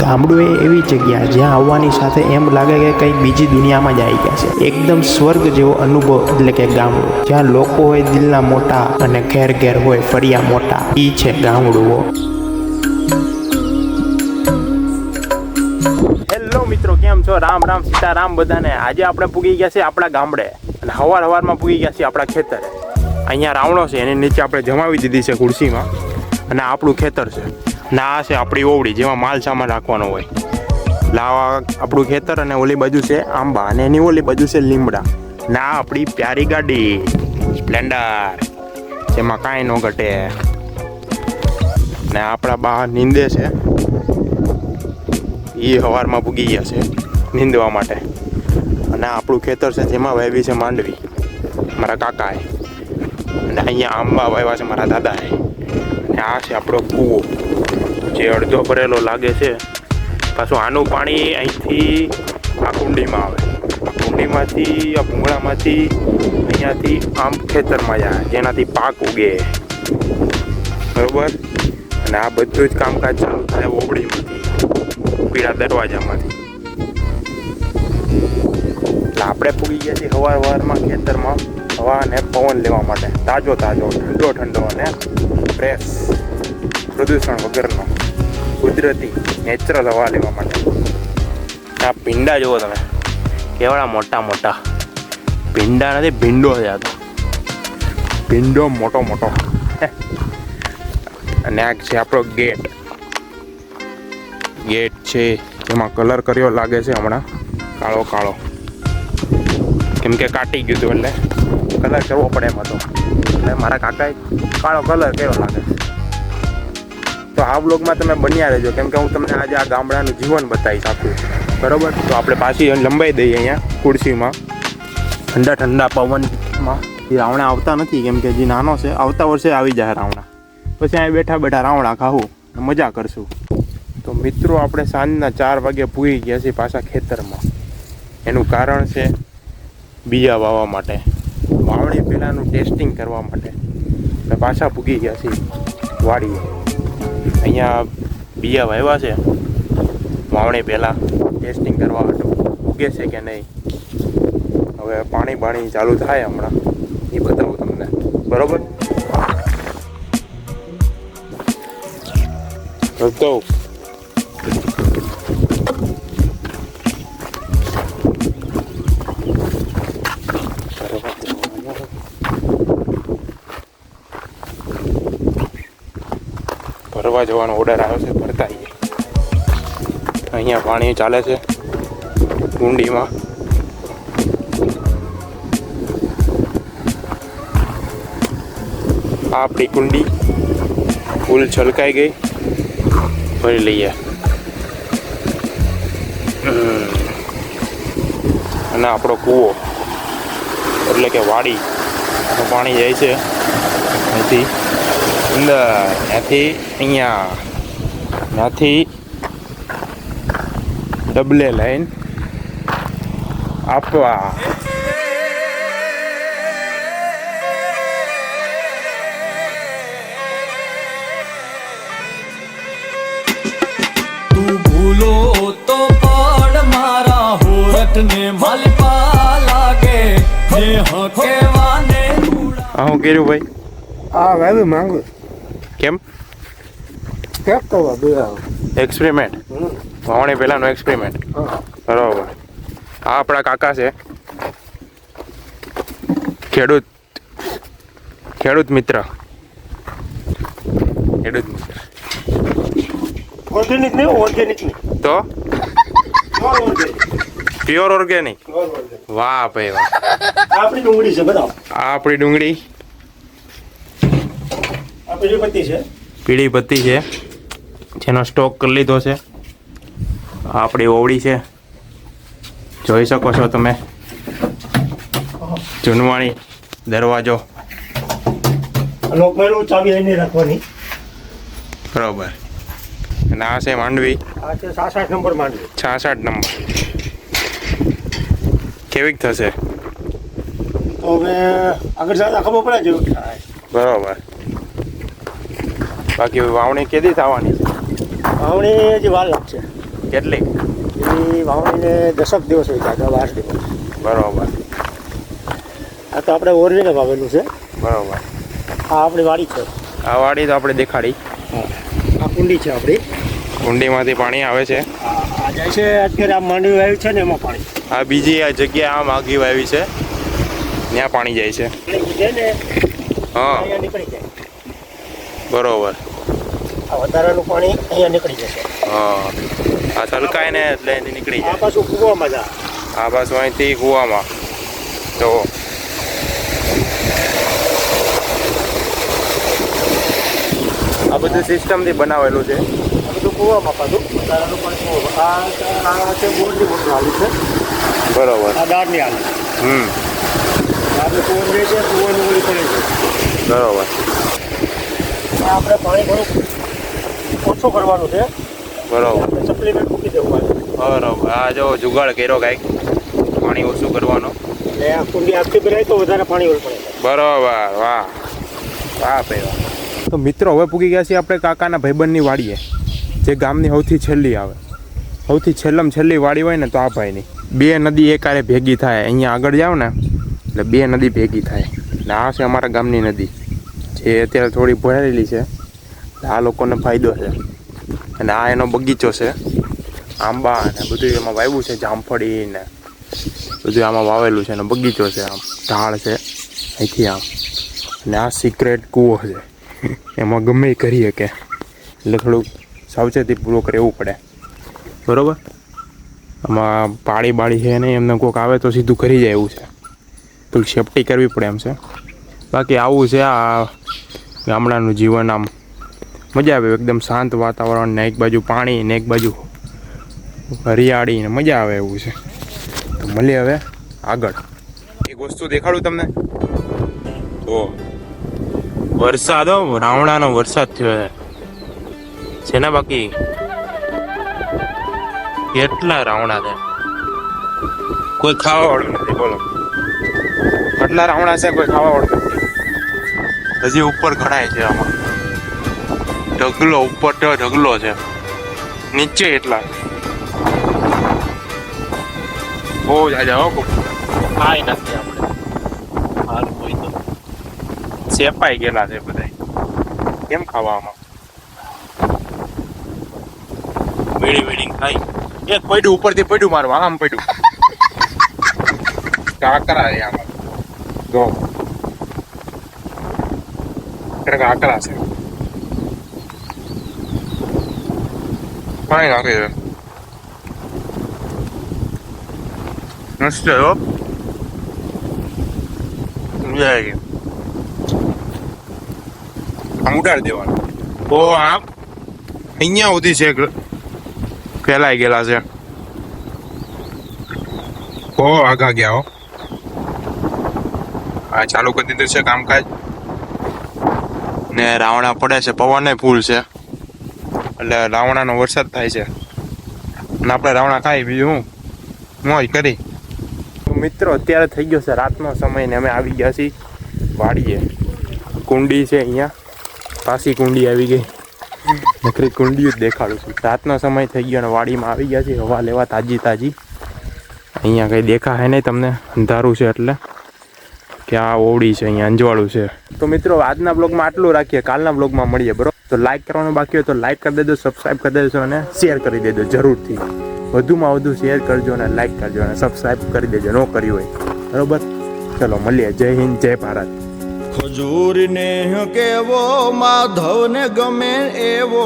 ગામડું એ એવી જગ્યા જ્યાં આવવાની સાથે એમ લાગે કે કંઈક બીજી દુનિયામાં જ આવી ગયા છે. એકદમ સ્વર્ગ જેવો અનુભવ એટલે કે ગામડું. જ્યાં લોકો હોય દિલના મોટા અને ઘેર ઘેર હોય ફરિયા મોટા. ઈ છે ગામડું હેલો મિત્રો, કેમ છો? રામ રામ, સીતારામ બધાને. આજે આપણે પૂગી ગયા છે આપણા ગામડે. અને હવાર હવારમાં પૂગી ગયા છે આપણા ખેતરે. અહીંયા રાવણો છે, એની નીચે આપણે જમાવી દીધી છે ખુરશીમાં. અને આપણું ખેતર છે. ને, આ છે આપણી ઓવડી, જેમાં માલ સામાન રાખવાનો હોય. લાવા આપણું ખેતર અને ઓલી બાજુ છે આંબા અને એની ઓલી બાજુ છે લીમડા. ના, આપણી પ્યારી ગાડી. સ્પ્લેન્ડર જેમાં કાંઈ ન ઘટે. ને આપણા બહાર નીંદે છે. એ હવારમાં ભૂગી ગયા છે નીંદવા માટે. અને આપણું ખેતર છે જેમાં વાવી છે માંડવી. મારા કાકાએ. અને અહીંયા આંબા વાવ્યા છે મારા દાદાએ. અને આ છે આપણો કૂવો, જે અડધો ભરેલો લાગે છે. પાછું આનું પાણી અહીંથી આ કુંડીમાં આવે. આ કુંડીમાંથી, આ ભૂંગળામાંથી અહીંયાથી આમ ખેતરમાં જાય, જેનાથી પાક ઉગે. બરોબર? અને આ બધું જ કામકાજ ચાલુ થાય ઓબડીમાંથી પીળા દરવાજામાંથી. આપણે પૂગી ગયા છીએ હવાર હવારમાં ખેતરમાં. હવા અને પવન લેવા માટે તાજો તાજો, ઠંડો ઠંડો અને ફ્રેશ પ્રદૂષણ વગરનો કુદરતી નેચરલ હવા લેવા માટે. આ ભીંડા જુઓ તમે. કેવડા મોટા મોટા. ભીંડા નથી, ભીંડો છે આ તો. ભીંડો મોટો મોટો. અને આ છે આપણો ગેટ ગેટ છે એમાં કલર કર્યો લાગે છે હમણાં. કાળો કાળો. કેમ કે કાટી ગયું હતું એટલે. કલર કરવો પડે એમ હતો. એટલે મારા કાકાએ કાળો કલર કર્યો લાગે. તો આ બ્લોગમાં તમે બન્યા રહેજો. કેમ કે હું તમને આજે આ ગામડાનું જીવન બતાવીશ આખું. બરોબર? તો આપણે પાછી લંબાઈ દઈએ અહીંયા ખુરશીમાં ઠંડા ઠંડા પવનમાં. એ રાવણા આવતા નથી, કેમ કે જે નાનો છે, આવતા વર્ષે આવી જાય રાવણા. પછી અહીં બેઠા બેઠા રાવણા ખાવું મજા કરશું. તો મિત્રો, આપણે સાંજના ચાર વાગે પૂરી ગયા છીએ પાછા ખેતરમાં. એનું કારણ છે બીજા વાવવા માટે. વાવણી પહેલાંનું ટેસ્ટિંગ કરવા માટે અમે પાછા પૂગી ગયા છીએ વાડીએ. અહીંયા બીયા વાવ્યા છે. વાવણી પહેલાં ટેસ્ટિંગ કરવા માટે ઉગે છે કે નહીં? હવે પાણી બાણી ચાલુ થાય હમણાં. એ બતાવું તમને. બરોબર? તો ભરવા જવાનો ઓર્ડર આવ્યો છે, ફરતા અહીંયા પાણી ચાલે છે, કુંડીમાં. આપણી કુંડી ફૂલ છલકાઈ ગઈ. ભરી લઈએ. અને આપણો કૂવો, એટલે કે વાડી પાણી જાય છે અહીંથી. અંદર ત્યાંથી અહીંયા ત્યાંથી ડબલે લાઈન આપવા તું ભૂલો તો પણ મારા હોરઠને માલપા લાગે જે હકેવાને હા હું કર્યું ભાઈ આ વાવી માંગુ કેમ? એક્સપેરિમેન્ટ વાવણી પહેલાંનો એક્સપેરિમેન્ટ બરાબર. આ આપણા કાકા છે. ખેડૂત. ખેડૂત મિત્ર. ખેડૂત મિત્ર. ઓર્ગેનિક નહીં ઓર્ગેનિક નહીં. તો? પ્યોર ઓર્ગેનિક વાહ ભાઈ વાહ. આપણી ડુંગળી છે આ આપણી ડુંગળી. આ પત્તી છે. પીળી પત્તી છે. જેનો સ્ટોક કરી લીધો છે. આપણી ઓવડી છે. જોઈ શકો છો તમે. જૂનવાણી દરવાજો. લોકમેલું ચાવી લઈને રાખવાની. બરોબર. અને આ છે માંડવી. આ છે સાસઠ નંબર માંડવી. છાસઠ નંબર. કેવીક થશે? તો હવે આગળ જતા ખબર પડે જેવું બરોબર. બાકી વાવણી કેદી થવાની? વાવણી હજી વાર લાગશે. કેટલી? એ વાવણીને દસક દિવસ હોય છે બાર દિવસ. બરાબર. આ તો આપણે ઓરવીને વાવેલું છે. બરાબર. આ આપણી વાડી છે. આ વાડી તો આપણે દેખાડી. આ કુંડી છે આપણી. કુંડીમાંથી પાણી આવે છે. આ આ જાય છે અત્યારે આ માંડવી વાવી છે ને એમાં પાણી. આ બીજી આ જગ્યા આમ આગી વાવી છે. ત્યાં પાણી જાય છે. હા. બરોબર. આ વધારાનું પાણી અહીંયા નીકળી જશે. હા. આ તલકાય ને એટલે એની નીકળી આ પાછું કૂવામાં જા. આ પાછું અહીંથી કૂવામાં. તો આ બધું સિસ્ટમથી બનાવેલું છે. આ બધું કૂવામાં પાછું. વધારાનું પાણી કૂવામાં. આ છે બોરની મોટર હાલી છે. બરોબર. આ દાળની હાલી. હમ. આપણે રહે છે કૂવાની ઓળી પડે છે બરાબર. આપણે પાણી થોડુંક ઓછું કરવાનું છે. બરાબર. સપ્લિમેન્ટ મૂકી દેવું બરાબર. આ જો જુગાડ કર્યો કાંઈક પાણી ઓછું કરવાનું. એટલે કુંડી આખી ભરાય તો વધારે પાણી પડે. બરોબર વાહ. વાહ ભાઈ તો મિત્રો હવે પૂગી ગયા છીએ આપણે કાકાના ભાઈબંધની વાડીએ. જે ગામની સૌથી છેલ્લી આવે. સૌથી છેલ્લમ છેલ્લી વાડી હોય ને તો આ ભાઈની. બે નદી એકારે ભેગી થાય. અહીંયા આગળ જાવ ને એટલે બે નદી ભેગી થાય. એટલે આ છે અમારા ગામની નદી. જે અત્યારે થોડી ભરાયેલી છે. આ લોકોને ફાયદો છે. અને આ એનો બગીચો છે. આંબા અને બધું એમાં વાવ્યું છે, જામફળી ને બધું આમાં વાવેલું છે. અને બગીચો છે આમ. ઢાળ છે અહીંથી આમ. અને આ સિક્રેટ કૂવો છે. એમાં ગમે એ કે એટલે થોડુંક સાવચેતીપૂર્વક રહેવું પડે. બરોબર? આમાં પાળી બાળી છે નહીં, એમને કોઈક આવે તો સીધું કરી જાય એવું છે. થોડીક સેફટી કરવી પડે એમ છે. બાકી આવું છે આ ગામડાનું જીવન આમ. મજા આવે એકદમ શાંત વાતાવરણ ને એક બાજુ પાણી ને એક બાજુ હરિયાળી ને મજા આવે એવું છે. તો મળીએ હવે આગળ. એક વસ્તુ દેખાડું તમને? તો વરસાદ રાવણાનો વરસાદ થયો છે. જેના બાકી કેટલા રાવણા છે? કોઈ ખાવા વાળું નથી, બોલો. કેટલા રાવણા છે, કોઈ ખાવા વાળું નથી. હજી ઉપર ઘણાય છે આમાં. ઢગલો ઉપર તો ઢગલો છે. નીચે એટલા. બહુ જાજા હો ખાઈ નથી આપણે. હાલ કોઈ તો. સેપાઈ ગયેલા છે બધા કેમ ખાવામાં વેડી વેડી ખાઈ. એક પડ્યું ઉપરથી પડ્યું મારું આમ પડ્યું કાકરા છે આમાં. જો. કાકરા છે. છે હો મજા આવી ગઈ આમ ઉડાડી દેવાનું ઓ આમ અહીંયા સુધી છે ફેલાઈ ગયેલા છે ઓ આગા ગયા હો આ ચાલુ કરી દીધું છે કામકાજ ને રાવણા પડે છે પવન ફૂલ છે એટલે રાવણાનો વરસાદ થાય છે. અને આપણે રાવણા ખાઈ બીજું હું મોજ કરી? તો મિત્રો અત્યારે થઈ ગયો છે રાતનો સમય ને અમે આવી ગયા છીએ વાડીએ. કુંડી છે અહીંયા. પાસી કુંડી આવી ગઈ. નકરી કુંડીઓ જ દેખાડું છું. રાતનો સમય થઈ ગયો અને વાડીમાં આવી ગયા છે હવા લેવા તાજી તાજી. અહીંયા કંઈ દેખાય નહીં તમને. અંધારું છે એટલે કે આ ઓવડી છે અહીંયા અંજવાળું છે. તો મિત્રો આજના બ્લોગમાં આટલું રાખીએ. કાલના બ્લોગમાં મળીએ બરોબર? તો લાઈક કરવાનું બાકી હોય તો લાઈક કરી દેજો સબસ્ક્રાઈબ કરી દેજો અને શેર કરી દેજો જરૂરથી. વધુમાં વધુ શેર કરજો અને લાઈક કરજો અને સબસ્ક્રાઈબ કરી દેજો, ન કર્યું હોય. બરોબર? ચલો, મળીએ. જય હિન્દ, જય ભારત. ખજૂરને કેવો, માધવને ગમે એવો.